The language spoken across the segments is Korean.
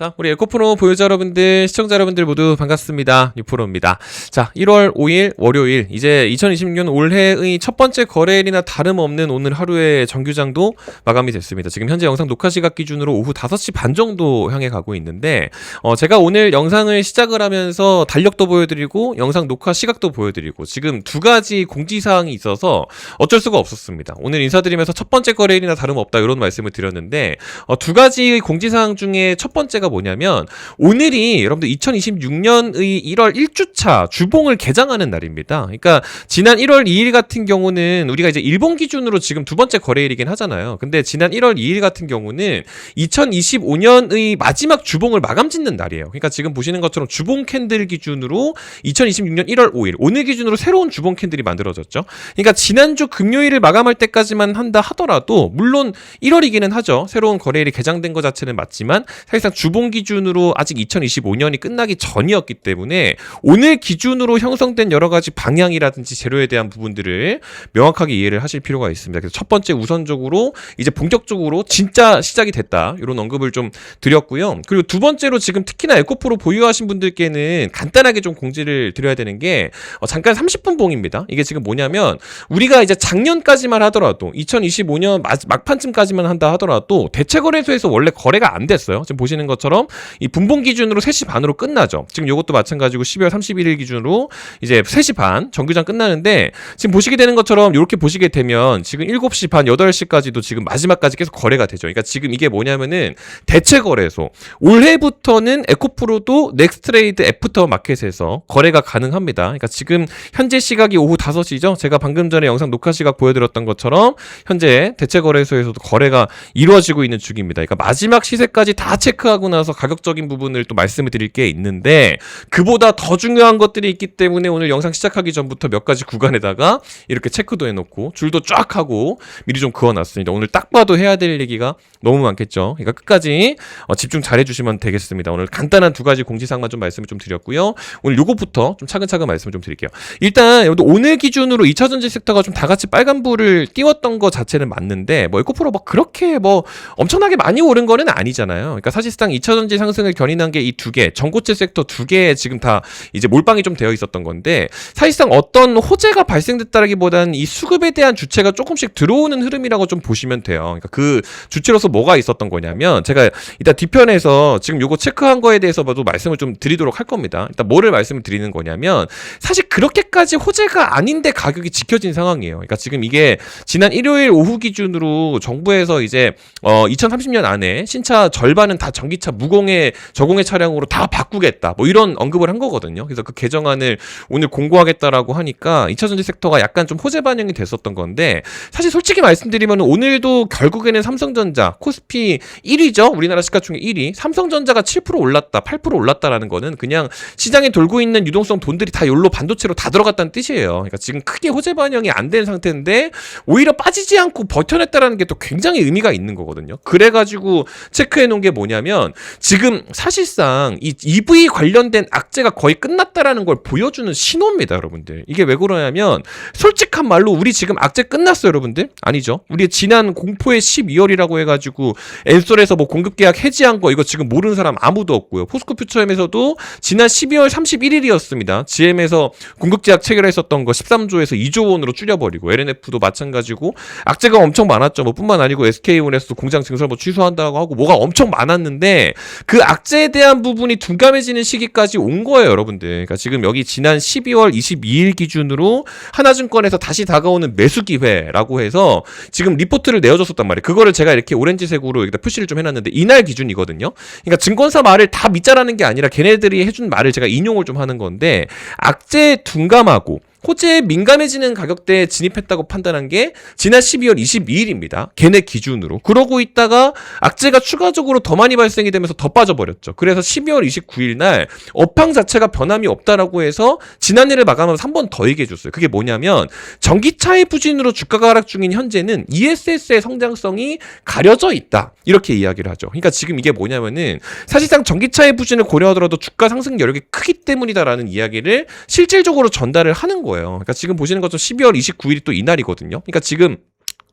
자, 우리 에코프로 보유자 여러분들, 시청자 여러분들 모두 반갑습니다. 뉴프로입니다. 자, 1월 5일 월요일, 이제 2026년 올해의 첫 번째 거래일이나 다름없는 오늘 하루의 정규장도 마감이 됐습니다. 지금 현재 영상 녹화 시각 기준으로 오후 5시 반 정도 향해 가고 있는데, 어, 제가 오늘 영상을 시작을 하면서 달력도 보여드리고, 영상 녹화 시각도 보여드리고, 지금 두 가지 공지사항이 있어서 어쩔 수가 없었습니다. 오늘 인사드리면서 첫 번째 거래일이나 다름없다, 이런 말씀을 드렸는데, 어, 두 가지 공지사항 중에 첫 번째가 뭐냐면 오늘이 여러분들 2026년의 1월 1주차 주봉을 개장하는 날입니다. 그러니까 지난 1월 2일 같은 경우는 우리가 이제 일본 기준으로 지금 두 번째 거래일이긴 하잖아요. 근데 지난 1월 2일 같은 경우는 2025년의 마지막 주봉을 마감 짓는 날이에요. 그러니까 지금 보시는 것처럼 주봉 캔들 기준으로 2026년 1월 5일 오늘 기준으로 새로운 주봉 캔들이 만들어졌죠. 그러니까 지난주 금요일을 마감할 때까지만 한다 하더라도 물론 1월이기는 하죠. 새로운 거래일이 개장된 것 자체는 맞지만 사실상 주봉 기준으로 아직 2025년이 끝나기 전이었기 때문에 오늘 기준으로 형성된 여러 가지 방향이라든지 재료에 대한 부분들을 명확하게 이해를 하실 필요가 있습니다. 그래서 첫 번째 우선적으로 이제 본격적으로 진짜 시작이 됐다. 이런 언급을 좀 드렸고요. 그리고 두 번째로 지금 특히나 에코프로 보유하신 분들께는 간단하게 좀 공지를 드려야 되는 게 어, 잠깐 30분 봉입니다. 이게 지금 뭐냐면 우리가 이제 작년까지만 하더라도 2025년 막, 막판쯤까지만 한다 하더라도 대체 거래소에서 원래 거래가 안 됐어요. 지금 보시는 것 처럼 이 분봉 기준으로 3시 반으로 끝나죠. 지금 이것도 마찬가지고 12월 31일 기준으로 이제 3시 반 정규장 끝나는데 지금 보시게 되는 것처럼 이렇게 보시게 되면 지금 7시 반 8시까지도 지금 마지막까지 계속 거래가 되죠. 그러니까 지금 이게 뭐냐면은 대체 거래소 올해부터는 에코프로도 넥스트레이드 애프터 마켓에서 거래가 가능합니다. 그러니까 지금 현재 시각이 오후 5시죠. 제가 방금 전에 영상 녹화 시각 보여드렸던 것처럼 현재 대체 거래소에서도 거래가 이루어지고 있는 중입니다. 그러니까 마지막 시세까지 다 체크하고 나서 가격적인 부분을 또 말씀을 드릴 게 있는데 그보다 더 중요한 것들이 있기 때문에 오늘 영상 시작하기 전부터 몇 가지 구간에다가 이렇게 체크도 해놓고 줄도 쫙 하고 미리 좀 그어놨습니다. 오늘 딱 봐도 해야 될 얘기가 너무 많겠죠. 그러니까 끝까지 어, 집중 잘 해주시면 되겠습니다. 오늘 간단한 두 가지 공지사항만 좀 말씀을 좀 드렸고요. 오늘 요것부터 좀 차근차근 말씀을 좀 드릴게요. 일단 오늘 기준으로 2차 전지 섹터가 좀 다 같이 빨간불을 띄웠던 것 자체는 맞는데 뭐 에코프로 막 그렇게 뭐 엄청나게 많이 오른 거는 아니잖아요. 그러니까 사실상 2차전지 상승을 견인한 게 이 두 개, 전고체 섹터 두 개에 지금 다 이제 몰빵이 좀 되어 있었던 건데 사실상 어떤 호재가 발생됐다라기보다는 이 수급에 대한 주체가 조금씩 들어오는 흐름이라고 좀 보시면 돼요. 그러니까 그 주체로서 뭐가 있었던 거냐면 제가 이따 뒤편에서 지금 요거 체크한 거에 대해서도 말씀을 좀 드리도록 할 겁니다. 일단 뭐를 말씀을 드리는 거냐면 사실 그렇게까지 호재가 아닌데 가격이 지켜진 상황이에요. 그러니까 지금 이게 지난 일요일 오후 기준으로 정부에서 이제 어 2030년 안에 신차 절반은 다 전기차 무공해 저공해 차량으로 다 바꾸겠다. 뭐 이런 언급을 한 거거든요. 그래서 그 개정안을 오늘 공고하겠다라고 하니까 2차 전지 섹터가 약간 좀 호재 반영이 됐었던 건데 사실 솔직히 말씀드리면 오늘도 결국에는 삼성전자 코스피 1위죠. 우리나라 시가총액 1위. 삼성전자가 7% 올랐다, 8% 올랐다라는 거는 그냥 시장에 돌고 있는 유동성 돈들이 다 열로 반도체로 다 들어갔다는 뜻이에요. 그러니까 지금 크게 호재 반영이 안 된 상태인데 오히려 빠지지 않고 버텨냈다라는 게 또 굉장히 의미가 있는 거거든요. 그래가지고 체크해 놓은 게 뭐냐면 지금 사실상 이 EV 관련된 악재가 거의 끝났다라는 걸 보여주는 신호입니다, 여러분들. 이게 왜 그러냐면 솔직한 말로 우리 지금 악재 끝났어요, 여러분들? 아니죠. 우리 지난 공포의 12월이라고 해가지고 엔솔에서 뭐 공급 계약 해지한 거 이거 지금 모르는 사람 아무도 없고요. 포스코 퓨처엠에서도 지난 12월 31일이었습니다. GM에서 공급 계약 체결했었던 거 13조에서 2조 원으로 줄여버리고 LNF도 마찬가지고 악재가 엄청 많았죠. 뭐 뿐만 아니고 SK온에서도 공장 증설 뭐 취소한다고 하고 뭐가 엄청 많았는데 그 악재에 대한 부분이 둔감해지는 시기까지 온 거예요, 여러분들. 그러니까 지금 여기 지난 12월 22일 기준으로 하나증권에서 다시 다가오는 매수 기회라고 해서 지금 리포트를 내어줬었단 말이에요. 그거를 제가 이렇게 오렌지색으로 여기다 표시를 좀 해놨는데 이날 기준이거든요. 그러니까 증권사 말을 다 믿자라는 게 아니라 걔네들이 해준 말을 제가 인용을 좀 하는 건데 악재 둔감하고 호재에 민감해지는 가격대에 진입했다고 판단한 게 지난 12월 22일입니다. 걔네 기준으로. 그러고 있다가 악재가 추가적으로 더 많이 발생이 되면서 더 빠져버렸죠. 그래서 12월 29일 날 업황 자체가 변함이 없다라고 해서 지난해를 마감하면서 한 번 더 얘기해 줬어요. 그게 뭐냐면 전기차의 부진으로 주가가 하락 중인 현재는 ESS의 성장성이 가려져 있다. 이렇게 이야기를 하죠. 그러니까 지금 이게 뭐냐면은 사실상 전기차의 부진을 고려하더라도 주가 상승 여력이 크기 때문이다라는 이야기를 실질적으로 전달을 하는 거예요. 그러니까 지금 보시는 것처럼 12월 29일이 또 이날이거든요. 그러니까 지금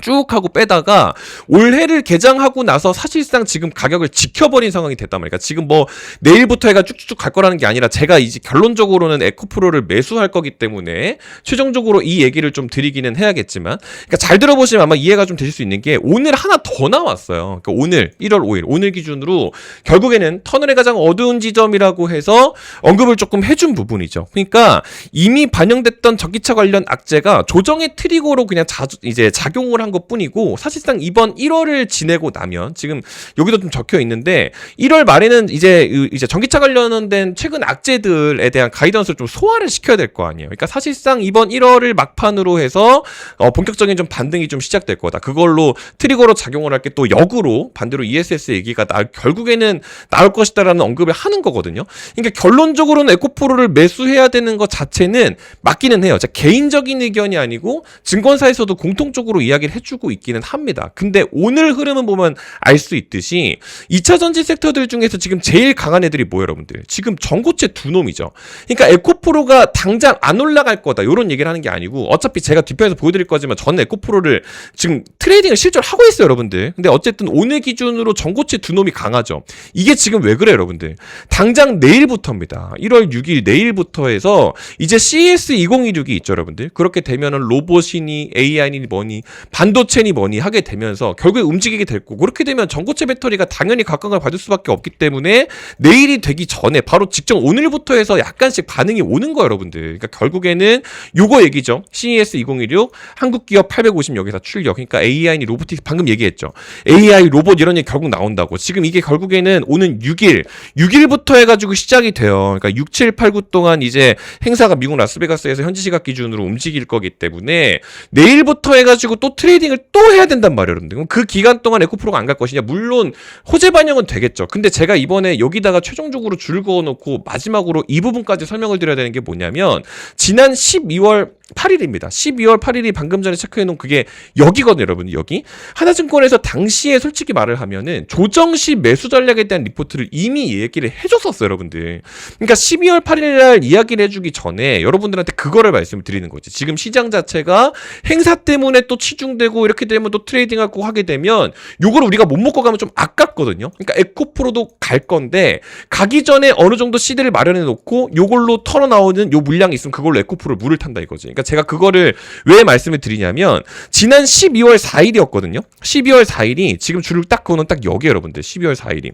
쭉 하고 빼다가 올해를 개장하고 나서 사실상 지금 가격을 지켜버린 상황이 됐단 말이야. 그러니까 지금 뭐 내일부터 해가 쭉쭉쭉 갈 거라는 게 아니라 제가 이제 결론적으로는 에코프로를 매수할 거기 때문에 최종적으로 이 얘기를 좀 드리기는 해야겠지만 그러니까 잘 들어보시면 아마 이해가 좀 되실 수 있는 게 오늘 하나 더 나왔어요. 그러니까 오늘 1월 5일 오늘 기준으로 결국에는 터널의 가장 어두운 지점이라고 해서 언급을 조금 해준 부분이죠. 그러니까 이미 반영됐던 전기차 관련 악재가 조정의 트리거로 그냥 자, 이제 작용을 한 것뿐이고 사실상 이번 1월을 지내고 나면 지금 여기도 좀 적혀 있는데 1월 말에는 이제 이- 이제 전기차 관련된 최근 악재들에 대한 가이던스를 좀 소화를 시켜야 될 거 아니에요. 그러니까 사실상 이번 1월을 막판으로 해서 어, 본격적인 좀 반등이 좀 시작될 거다. 그걸로 트리거로 작용을 할 게 또 역으로 반대로 ESS 얘기가 나, 결국에는 나올 것이다라는 언급을 하는 거거든요. 그러니까 결론적으로는 에코프로를 매수해야 되는 것 자체는 맞기는 해요. 자, 개인적인 의견이 아니고 증권사에서도 공통적으로 이야기 를 해주고 있기는 합니다. 근데 오늘 흐름은 보면 알 수 있듯이 2차 전지 섹터들 중에서 지금 제일 강한 애들이 뭐예요, 여러분들? 지금 전고체 두 놈이죠. 그러니까 에코프로가 당장 안 올라갈 거다. 이런 얘기를 하는 게 아니고 어차피 제가 뒷편에서 보여드릴 거지만 저는 에코프로를 지금 트레이딩을 실제로 하고 있어요, 여러분들. 근데 어쨌든 오늘 기준으로 전고체 두 놈이 강하죠. 이게 지금 왜 그래요, 여러분들? 당장 내일부터입니다. 1월 6일 내일부터 해서 이제 CS 2026이 있죠, 여러분들. 그렇게 되면은 로봇이니 AI니 뭐니 반도체니 뭐니 하게 되면서 결국에 움직이게 될 거고 그렇게 되면 전고체 배터리가 당연히 각광을 받을 수밖에 없기 때문에 내일이 되기 전에 바로 직전 오늘부터 해서 약간씩 반응이 오는 거예요, 여러분들. 그러니까 결국에는 요거 얘기죠. CES 2016 한국 기업 850 여기서 출력. 그러니까 AI니 로보틱스 방금 얘기했죠. AI 로봇 이런 얘기 결국 나온다고. 지금 이게 결국에는 오는 6일 6일부터 해가지고 시작이 돼요. 그러니까 6, 7, 8, 9 동안 이제 행사가 미국 라스베가스에서 현지 시각 기준으로 움직일 거기 때문에 내일부터 해가지고 또 트레이딩을 또 해야 된단 말이에요, 여러분들. 그럼 그 기간 동안 에코프로가 안 갈 것이냐? 물론 호재 반영은 되겠죠. 근데 제가 이번에 여기다가 최종적으로 줄 그어놓고 마지막으로 이 부분까지 설명을 드려야 되는 게 뭐냐면 지난 12월 8일입니다. 12월 8일이 방금 전에 체크해놓은 그게 여기거든요, 여러분. 여기 하나증권에서 당시에 솔직히 말을 하면은 조정 시 매수 전략에 대한 리포트를 이미 얘기를 해줬었어요, 여러분들. 그러니까 12월 8일날 이야기를 해주기 전에 여러분들한테 그거를 말씀을 드리는 거지. 지금 시장 자체가 행사 때문에 또 치중되고 이렇게 되면 또 트레이딩하고 하게 되면 요걸 우리가 못 먹고 가면 좀 아깝거든요. 그러니까 에코프로도 갈 건데 가기 전에 어느 정도 시드를 마련해 놓고 요걸로 털어 나오는 요 물량이 있으면 그걸로 에코프로 물을 탄다 이거지. 그러니까 제가 그거를 왜 말씀을 드리냐면 지난 12월 4일이었거든요. 12월 4일이 지금 줄을 딱 그거는 딱 여기 여러분들 12월 4일이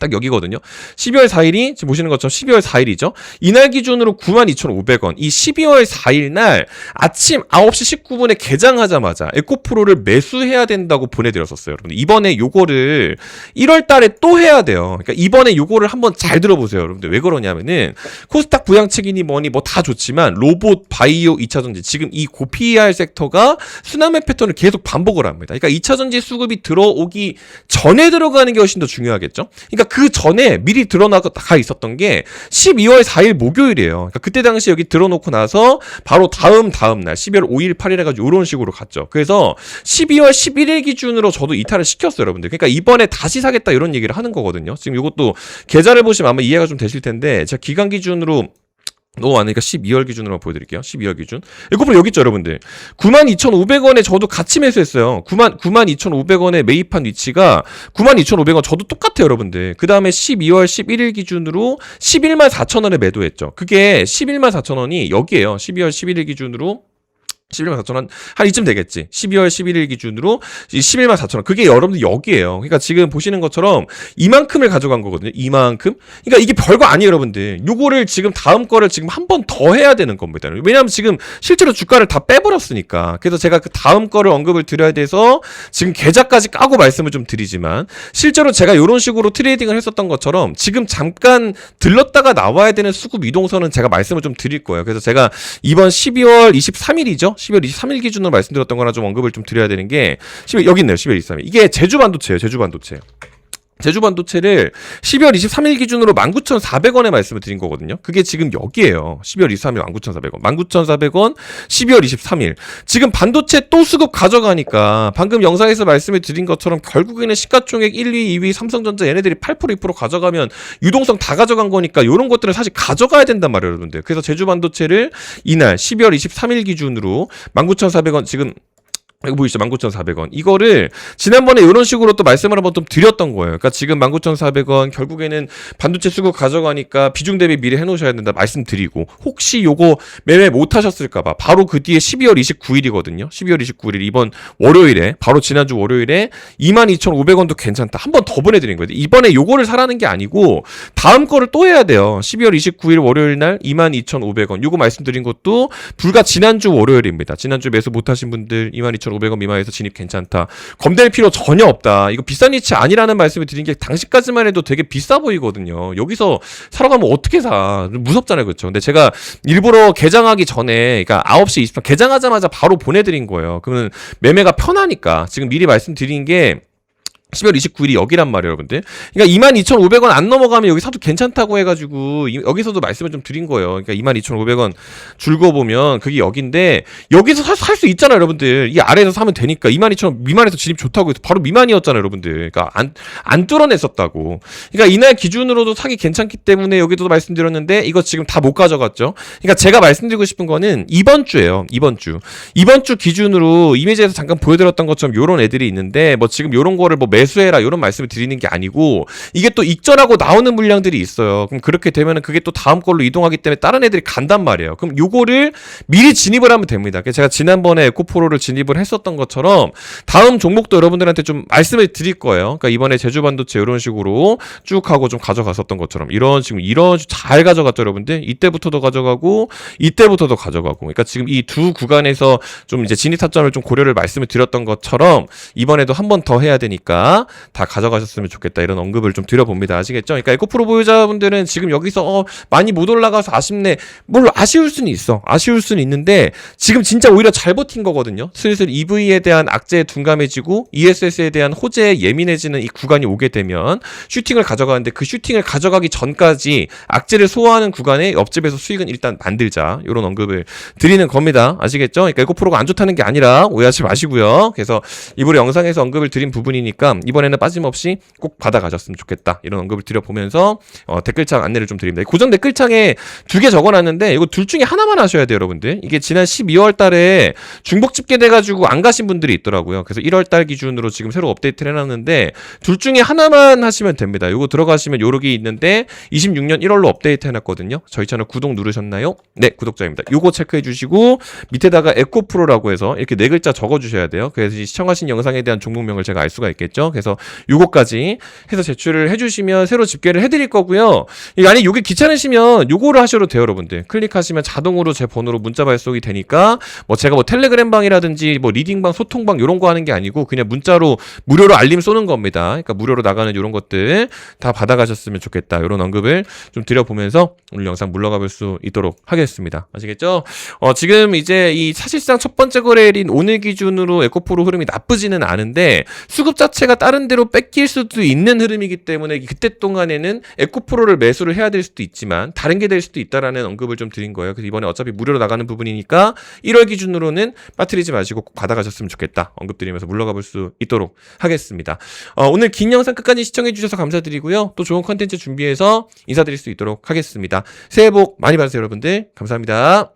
딱 여기거든요. 12월 4일이 지금 보시는 것처럼 12월 4일이죠. 이날 기준으로 92,500원. 이 12월 4일 날 아침 9시 19분에 개장하자마자 에코프로를 매수해야 된다고 보내드렸었어요. 여러분들 이번에 요거를 1월 달에 또 해야 돼요. 그러니까 이번에 요거를 한번 잘 들어보세요. 여러분들 왜 그러냐면은 코스닥 부양책이니 뭐니 뭐 다 좋지만 로봇, 바이오, 2차전지 지금 이 고PER 섹터가 순환매 패턴을 계속 반복을 합니다. 그러니까 2차전지 수급이 들어오기 전에 들어가는 게 훨씬 더 중요하겠죠. 그러니까 그 전에 미리 드러나가 있었던 게 12월 4일 목요일이에요. 그러니까 그때 당시 여기 들어놓고 나서 바로 다음 다음 날 12월 5일 8일 해가지고 이런 식으로 갔죠. 그래서 12월 11일 기준으로 저도 이탈을 시켰어요, 여러분들. 그러니까 이번에 다시 사겠다 이런 얘기를 하는 거거든요. 지금 이것도 계좌를 보시면 아마 이해가 좀 되실 텐데 제가 기간 기준으로 너무 많으니까 12월 기준으로 보여드릴게요. 12월 기준. 에코프로 여기 있죠, 여러분들. 92,500원에 저도 같이 매수했어요. 9만, 92,500원에 매입한 위치가 92,500원 저도 똑같아요, 여러분들. 그 다음에 12월 11일 기준으로 11만 4천원에 매도했죠. 그게 11만 4천원이 여기에요. 12월 11일 기준으로 11만 4천 원, 한 이쯤 되겠지. 12월 11일 기준으로 11만 4천 원. 그게 여러분들 여기에요. 그러니까 지금 보시는 것처럼 이만큼을 가져간 거거든요. 이만큼. 그러니까 이게 별거 아니에요, 여러분들. 요거를 지금 다음 거를 지금 한 번 더 해야 되는 겁니다. 왜냐하면 지금 실제로 주가를 다 빼버렸으니까. 그래서 제가 그 다음 거를 언급을 드려야 돼서 지금 계좌까지 까고 말씀을 좀 드리지만 실제로 제가 이런 식으로 트레이딩을 했었던 것처럼 지금 잠깐 들렀다가 나와야 되는 수급 이동선은 제가 말씀을 좀 드릴 거예요. 그래서 제가 이번 12월 23일이죠. 12월 23일 기준으로 말씀드렸던 거나 좀 언급을 좀 드려야 되는 게 12, 여기 있네요. 12월 23일. 이게 제주 반도체예요. 제주 반도체. 제주 반도체를 12월 23일 기준으로 19,400원에 말씀을 드린 거거든요. 그게 지금 여기에요. 12월 23일 19,400원. 19,400원 12월 23일. 지금 반도체 또 수급 가져가니까 방금 영상에서 말씀을 드린 것처럼 결국에는 시가총액 1, 2, 2위 삼성전자 얘네들이 8% 2% 가져가면 유동성 다 가져간 거니까 이런 것들을 사실 가져가야 된단 말이에요, 여러분들. 그래서 제주 반도체를 이날 12월 23일 기준으로 19,400원 지금 이거 보이시죠? 19,400원. 이거를 지난번에 이런 식으로 또 말씀을 한번 좀 드렸던 거예요. 그러니까 지금 19,400원 결국에는 반도체 수급 가져가니까 비중 대비 미리 해놓으셔야 된다 말씀드리고 혹시 요거 매매 못 하셨을까봐 바로 그 뒤에 12월 29일이거든요. 12월 29일 이번 월요일에 바로 지난주 월요일에 22,500원도 괜찮다. 한 번 더 보내드린 거예요. 이번에 요거를 사라는 게 아니고 다음 거를 또 해야 돼요. 12월 29일 월요일 날 22,500원. 요거 말씀드린 것도 불과 지난주 월요일입니다. 지난주 매수 못 하신 분들 22,500원 미만에서 진입 괜찮다. 검될 필요 전혀 없다. 이거 비싼 위치 아니라는 말씀을 드린 게 당시까지만 해도 되게 비싸 보이거든요. 여기서 사러 가면 어떻게 사? 무섭잖아요. 그렇죠? 근데 제가 일부러 개장하기 전에 그러니까 9시 20분 개장하자마자 바로 보내 드린 거예요. 그러면 매매가 편하니까 지금 미리 말씀드린 게 12월 29일이 여기란 말이에요, 여러분들. 그러니까 22,500원 안 넘어가면 여기 사도 괜찮다고 해가지고 이- 여기서도 말씀을 좀 드린 거예요. 그러니까 22,500원 줄거 보면 그게 여기인데 여기서 살 수 있잖아요, 여러분들. 이 아래에서 사면 되니까 22,000원 미만에서 진입 좋다고 해서 바로 미만이었잖아요, 여러분들. 그러니까 안 안 뚫어냈었다고. 그러니까 이날 기준으로도 사기 괜찮기 때문에 여기도 말씀드렸는데 이거 지금 다 못 가져갔죠. 그러니까 제가 말씀드리고 싶은 거는 이번 주예요, 이번 주. 이번 주 기준으로 이미지에서 잠깐 보여드렸던 것처럼 요런 애들이 있는데 뭐 지금 요런 거를 뭐 매 수해라 요런 말씀을 드리는 게 아니고 이게 또 익절하고 나오는 물량들이 있어요. 그럼 그렇게 되면은 그게 또 다음 걸로 이동하기 때문에 다른 애들이 간단 말이에요. 그럼 요거를 미리 진입을 하면 됩니다. 제가 지난번에 에코프로를 진입을 했었던 것처럼 다음 종목도 여러분들한테 좀 말씀을 드릴 거예요. 그러니까 이번에 제주 반도체 이런 식으로 쭉 하고 좀 가져갔었던 것처럼 이런 지금 이런 식잘 가져갔죠, 여러분들. 이때부터도 가져가고 이때부터도 가져가고. 그러니까 지금 이 두 구간에서 좀 이제 진입 타점을 좀 고려를 말씀을 드렸던 것처럼 이번에도 한 번 더 해야 되니까 다 가져가셨으면 좋겠다 이런 언급을 좀 드려봅니다. 아시겠죠? 그러니까 에코프로 보유자분들은 지금 여기서 어 많이 못 올라가서 아쉽네. 물론 아쉬울 수는 있어. 아쉬울 수는 있는데 지금 진짜 오히려 잘 버틴 거거든요. 슬슬 EV에 대한 악재에 둔감해지고 ESS에 대한 호재에 예민해지는 이 구간이 오게 되면 슈팅을 가져가는데 그 슈팅을 가져가기 전까지 악재를 소화하는 구간에 옆집에서 수익은 일단 만들자. 이런 언급을 드리는 겁니다. 아시겠죠? 그러니까 에코프로가 안 좋다는 게 아니라 오해하지 마시고요. 그래서 이번에 영상에서 언급을 드린 부분이니까 이번에는 빠짐없이 꼭 받아가셨으면 좋겠다. 이런 언급을 드려보면서 어, 댓글창 안내를 좀 드립니다. 고정 댓글창에 두 개 적어놨는데 이거 둘 중에 하나만 하셔야 돼요, 여러분들. 이게 지난 12월 달에 중복 집계 돼가지고 안 가신 분들이 있더라고요. 그래서 1월 달 기준으로 지금 새로 업데이트를 해놨는데 둘 중에 하나만 하시면 됩니다. 요거 들어가시면 요렇게 있는데 26년 1월로 업데이트 해놨거든요. 저희 채널 구독 누르셨나요? 네, 구독자입니다. 요거 체크해 주시고 밑에다가 에코프로라고 해서 이렇게 네 글자 적어 주셔야 돼요. 그래서 이 시청하신 영상에 대한 종목명을 제가 알 수가 있겠죠. 그래서 요거까지 해서 제출을 해주시면 새로 집계를 해드릴 거고요. 아니 요게 귀찮으시면 요거를 하셔도 돼요, 여러분들. 클릭하시면 자동으로 제 번호로 문자 발송이 되니까 뭐 제가 뭐 텔레그램 방이라든지 뭐 리딩 방, 소통방 요런 거 하는 게 아니고 그냥 문자로 무료로 알림 쏘는 겁니다. 그러니까 무료로 나가는 요런 것들 다 받아가셨으면 좋겠다. 요런 언급을 좀 드려보면서 오늘 영상 물러가 볼 수 있도록 하겠습니다. 아시겠죠? 어, 지금 이제 이 사실상 첫 번째 거래일인 오늘 기준으로 에코프로 흐름이 나쁘지는 않은데 수급 자체가 다른 데로 뺏길 수도 있는 흐름이기 때문에 그때 동안에는 에코프로를 매수를 해야 될 수도 있지만 다른 게 될 수도 있다라는 언급을 좀 드린 거예요. 그래서 이번에 어차피 무료로 나가는 부분이니까 1월 기준으로는 빠뜨리지 마시고 꼭 받아가셨으면 좋겠다. 언급 드리면서 물러가 볼 수 있도록 하겠습니다. 어, 오늘 긴 영상 끝까지 시청해 주셔서 감사드리고요. 또 좋은 컨텐츠 준비해서 인사드릴 수 있도록 하겠습니다. 새해 복 많이 받으세요, 여러분들. 감사합니다.